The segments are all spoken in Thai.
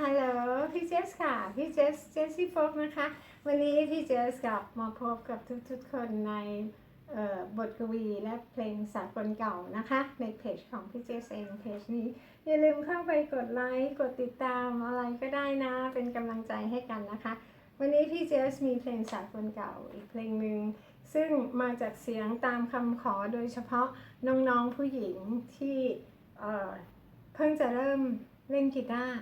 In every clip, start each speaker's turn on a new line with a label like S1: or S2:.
S1: ฮัลโหลพี่เจสค่ะ พี่เจส เจสซี่โฟกนะคะ วันนี้พี่เจสกลับมาพบกับทุกๆคนในบทกวีและเพลงสากลเก่านะคะ ในเพจของพี่เจสเองเพจนี้ อย่าลืมเข้าไปกดไลค์ กดติดตามอะไรก็ได้นะ เป็นกำลังใจให้กันนะคะ วันนี้พี่เจสมีเพลงสากลเก่าอีกเพลงหนึ่งซึ่งมาจากเสียงตามคำขอโดยเฉพาะน้องๆผู้หญิงที่เเพิ่งจะเริ่มเล่นกีตาร์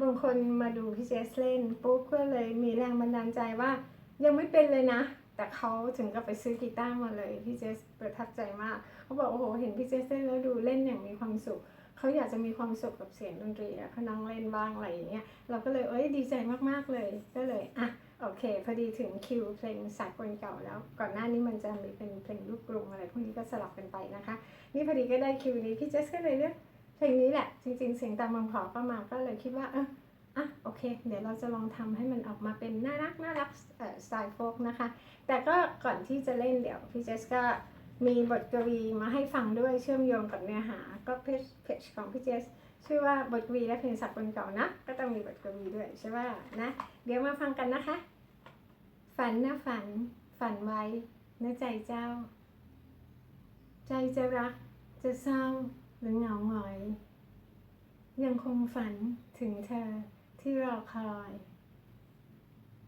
S1: บางคนมาดูพี่เจสเล่นปุ๊บก็เลยมีแรงบันดาลใจว่า ยังไม่เป็นเลยนะ แต่เขาถึงกับไปซื้อกีตาร์มาเลยพี่เจสประทับใจมากเขาบอกโอ้โหเห็นพี่เจสเล่นแล้วดูเล่นอย่างมีความสุขเขาอยากจะมีความสุขกับเสียงดนตรีเขานั่งเล่นบ้างอะไรอย่างเงี้ยเราก็เลยเอ้ยดีใจมากๆเลยก็เลยอะโอเค พอดีถึงคิวเพลงสากลเก่าแล้ว ก่อนหน้านี้มันจะมีเป็นเพลงลูกกรุงอะไรพวกนี้ก็สลับกันไปนะคะ นี่พอดีก็ได้คิวนี้พี่เจสก็เลยเลือก เพลงนี้แหละ จริง ๆ เสียงตามบางขอก็มาก็เลยคิดว่าเอออะโอเค เดี๋ยวเราจะลองทำให้มันออกมาเป็นน่ารักน่ารักสไตล์โฟกนะคะ แต่ก็ก่อนที่จะเล่นเดี๋ยวพี่เจสก็มีบทกวีมาให้ฟังด้วยเชื่อมโยงกับเนื้อหา ก็เพจเพจของพี่เจสชื่อว่าบทกวีและเพลงสากลเก่านะ ก็ต้องมีบทกวีด้วยใช่ป่ะนะ เดี๋ยวมาฟังกันนะคะ ฝันนะฝัน ฝันไว้นะใจเจ้า ใจจะรักจะเศร้า หรือเหงาหงอย ยังคงฝันถึงเธอที่รอคอย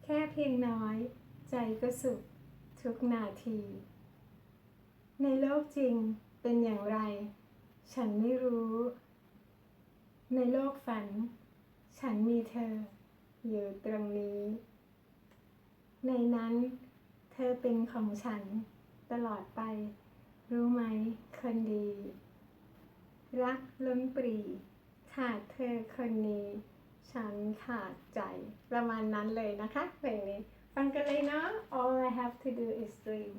S1: แค่เพียงน้อย ใจก็สุขทุกนาที ในโลกจริงเป็นอย่างไร ฉันไม่รู้ ในโลกฝัน ฉันมีเธอ อยู่ตรงนี้ ในนั้น เธอเป็นของฉันตลอดไป รู้ไหมคนดี รักล้นปรี ขาดเธอคนนี้ ฉันขาดใจ ประมาณนั้นเลยนะคะเพลงนี้ ฟังกันเลยเนาะ All I have to do is dream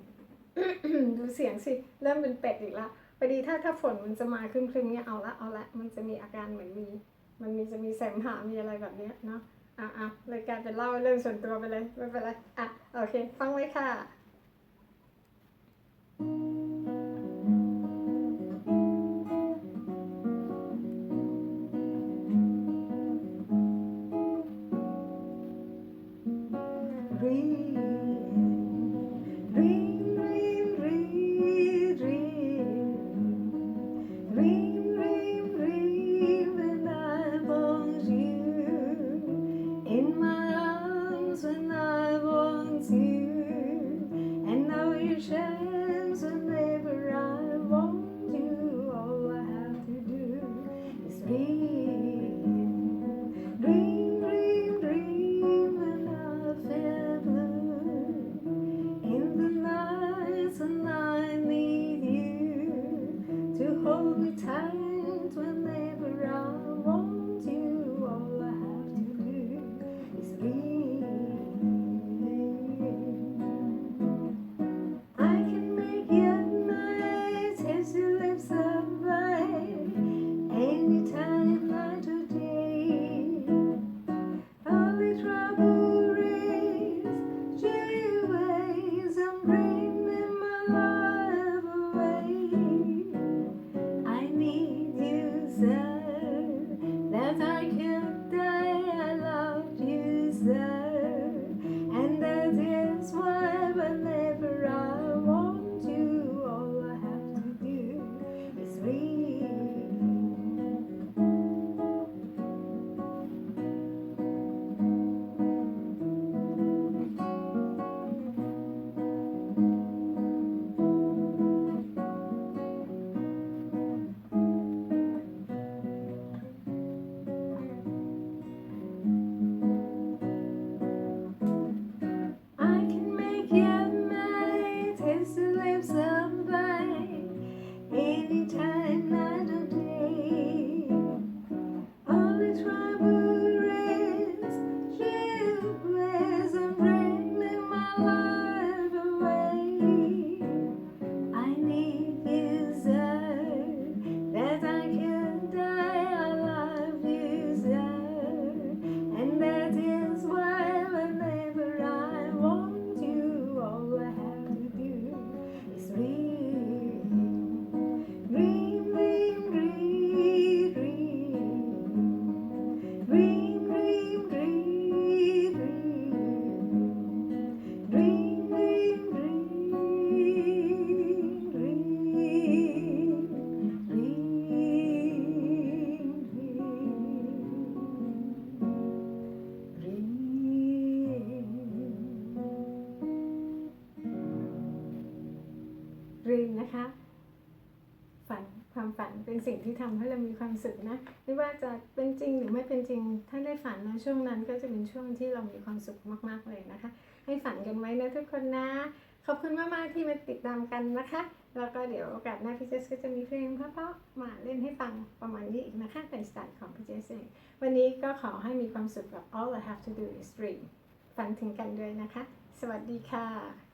S1: ดูเสียงสิ เริ่มเป็นเป็ดอีกละพอดีถ้าถ้าฝนมันจะมาครึ่งๆเนี่ยเอาละเอาละ มันจะมีอาการเหมือนมี มันมีจะมีแสมหามีอะไรแบบเนี้ยเนาะ อะอะเลยกลายเป็นเล่าเรื่องส่วนตัวไปเลย ไม่เป็นไร อะ โอเค ฟังไว้ค่ะ breathe. myself. ฝันความฝันเป็นสิ่งที่ทำให้เรามีความสุขนะ ไม่ว่าจะเป็นจริงหรือไม่เป็นจริง ถ้าได้ฝันนะช่วงนั้นก็จะเป็นช่วงที่เรามีความสุขมากๆเลยนะคะ ให้ฝันกันไว้นะทุกคนนะขอบคุณมากๆที่มาติดตามกันนะคะ แล้วก็เดี๋ยวโอกาสหน้าพี่เจสก็จะมีเพลงเพราะๆมาเล่นให้ฟังประมาณนี้อีกนะคะเป็นสไตล์ของพี่เจสเองวันนี้ก็ขอให้มีความสุขกับ all I have to do is dream ฝันถึงกันด้วยนะคะ สวัสดีค่ะ